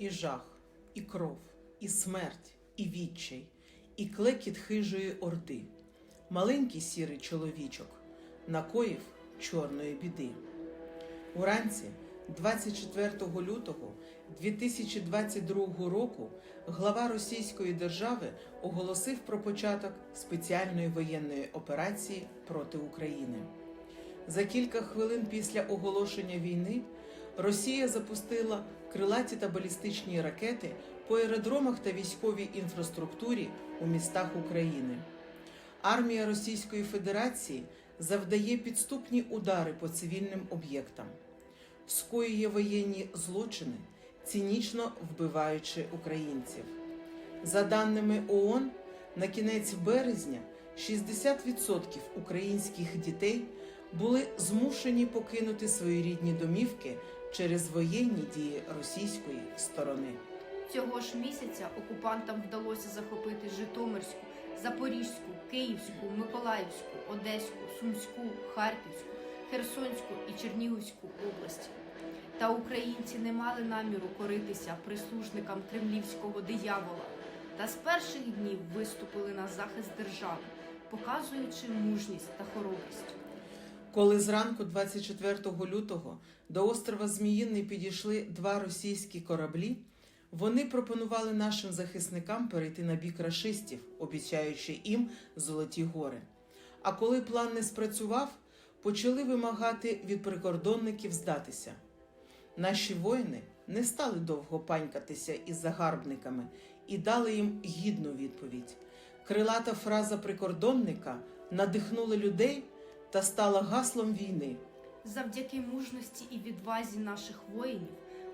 і жах, і кров, і смерть, і відчай, і клекіт хижої орди. Маленький сірий чоловічок накоїв чорної біди. Уранці 24 лютого 2022 року глава Російської держави оголосив про початок спеціальної воєнної операції проти України. За кілька хвилин після оголошення війни Росія запустила крилаті та балістичні ракети по аеродромах та військовій інфраструктурі у містах України. Армія Російської Федерації завдає підступні удари по цивільним об'єктам, скоює воєнні злочини, цинічно вбиваючи українців. За даними ООН, на кінець березня 60% українських дітей були змушені покинути свої рідні домівки через воєнні дії російської сторони. Цього ж місяця окупантам вдалося захопити Житомирську, Запорізьку, Київську, Миколаївську, Одеську, Сумську, Харківську, Херсонську і Чернігівську області. Та українці не мали наміру коритися прислужникам кремлівського диявола та з перших днів виступили на захист держави, показуючи мужність та хоробрість. Коли зранку 24 лютого до острова Зміїний підійшли два російські кораблі, вони пропонували нашим захисникам перейти на бік рашистів, обіцяючи їм золоті гори. А коли план не спрацював, почали вимагати від прикордонників здатися. Наші воїни не стали довго панькатися із загарбниками і дали їм гідну відповідь. Крилата фраза прикордонника надихнула людей та стала гаслом війни. Завдяки мужності і відвазі наших воїнів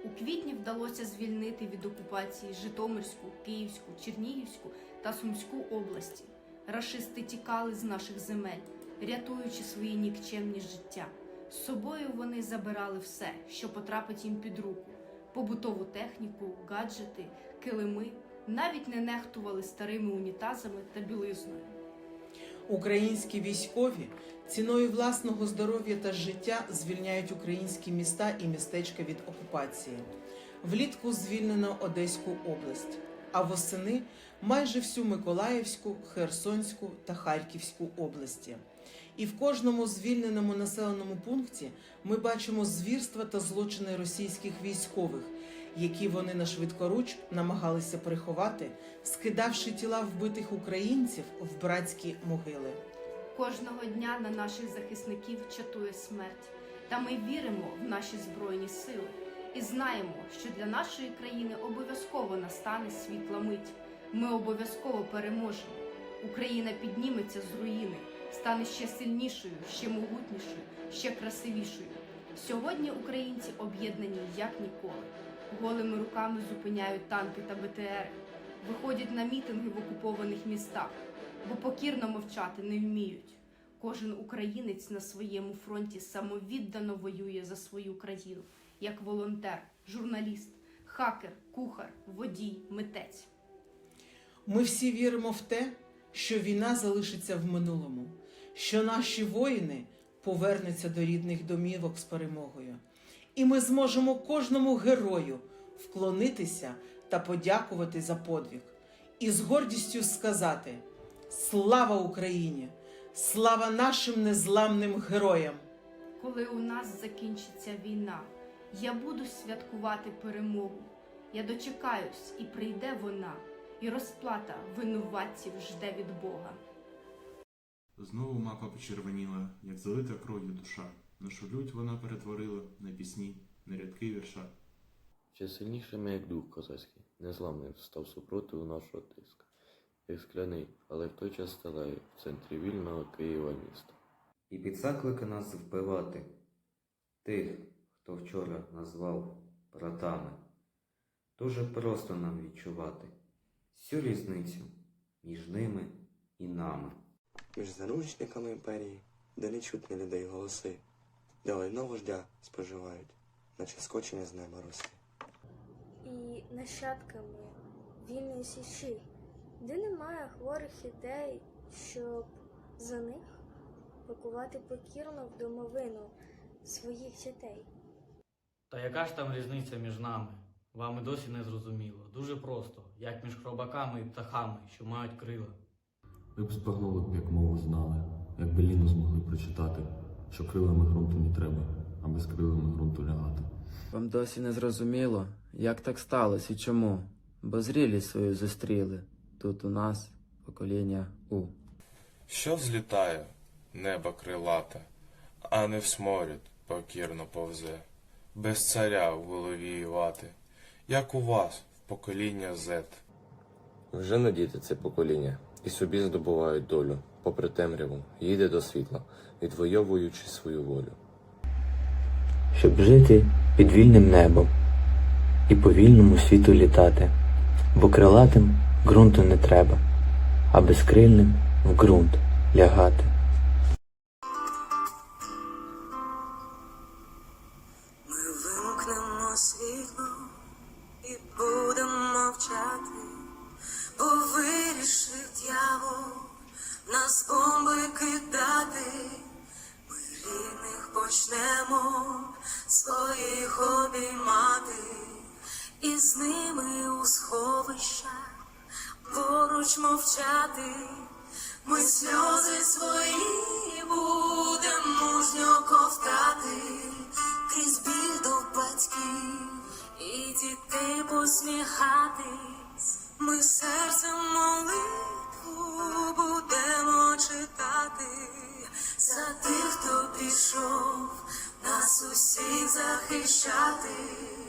у квітні вдалося звільнити від окупації Житомирську, Київську, Чернігівську та Сумську області. Рашисти тікали з наших земель, рятуючи свої нікчемні життя. З собою вони забирали все, що потрапить їм під руку: побутову техніку, гаджети, килими, навіть не нехтували старими унітазами та білизною. Українські військові ціною власного здоров'я та життя звільняють українські міста і містечка від окупації. Влітку звільнено Одеську область, а восени майже всю Миколаївську, Херсонську та Харківську області. І в кожному звільненому населеному пункті ми бачимо звірства та злочини російських військових, які вони на швидкоруч намагалися приховати, скидавши тіла вбитих українців в братські могили. Кожного дня на наших захисників чатує смерть. Та ми віримо в наші збройні сили і знаємо, що для нашої країни обов'язково настане світла мить. Ми обов'язково переможемо. Україна підніметься з руїни, стане ще сильнішою, ще могутнішою, ще красивішою. Сьогодні українці об'єднані як ніколи. Голими руками зупиняють танки та БТР, виходять на мітинги в окупованих містах, бо покірно мовчати не вміють. Кожен українець на своєму фронті самовіддано воює за свою країну, як волонтер, журналіст, хакер, кухар, водій, митець. Ми всі віримо в те, що війна залишиться в минулому, що наші воїни повернуться до рідних домівок з перемогою, і ми зможемо кожному герою вклонитися та подякувати за подвиг, і з гордістю сказати: Слава Україні! Слава нашим незламним героям! Коли у нас закінчиться війна, я буду святкувати перемогу. Я дочекаюсь, і прийде вона, і розплата винуватців жде від Бога. Знову мапа почервоніла, як залита кров'ю душа. Нашу лють вона перетворила на пісні, на рядки вірша. Ще сильнішими, як дух козацький, незламним став супротиву нашого тиска, як скляний, але в той час сталеє в центрі вільного Києва міста. і під заклики нас вбивати тих, хто вчора назвав братами. Дуже просто нам відчувати всю різницю між ними і нами. між заручниками імперії, де не чутні людей голоси, де лайно вождя споживають, наче скочені з неба роси. і нащадками вільної січі, де немає хворих ідей, щоб за них пакувати покірно в домовину своїх дітей. Та яка ж там різниця між нами? Вам і досі не зрозуміло. Дуже просто, як між хробаками і птахами, що мають крила. Ви б збагнули б, як мову знали, як Беліну змогли прочитати, що крилами ґрунту не треба, а без крилами ґрунту лягати. Вам досі не зрозуміло, як так сталося і чому? Бо зрілість свою зустріли тут у нас покоління У. Що взлітає, небо крилате, а не в сморід покірно повзе, без царя в голові і вати, як у вас в покоління Z. Вже не діти це покоління, і собі здобувають долю, попри темряву, їде до світла, відвоюючи свою волю. Щоб жити під вільним небом і по вільному світу літати, бо крилатим ґрунту не треба, а безкрильним в ґрунт лягати. І з ними у сховищах поруч мовчати. Ми сльози свої будемо мужньо ковтати, крізь біль до батьків і дітей посміхатись. Ми серцем молитву будемо читати за тих, хто пішов нас усіх захищати.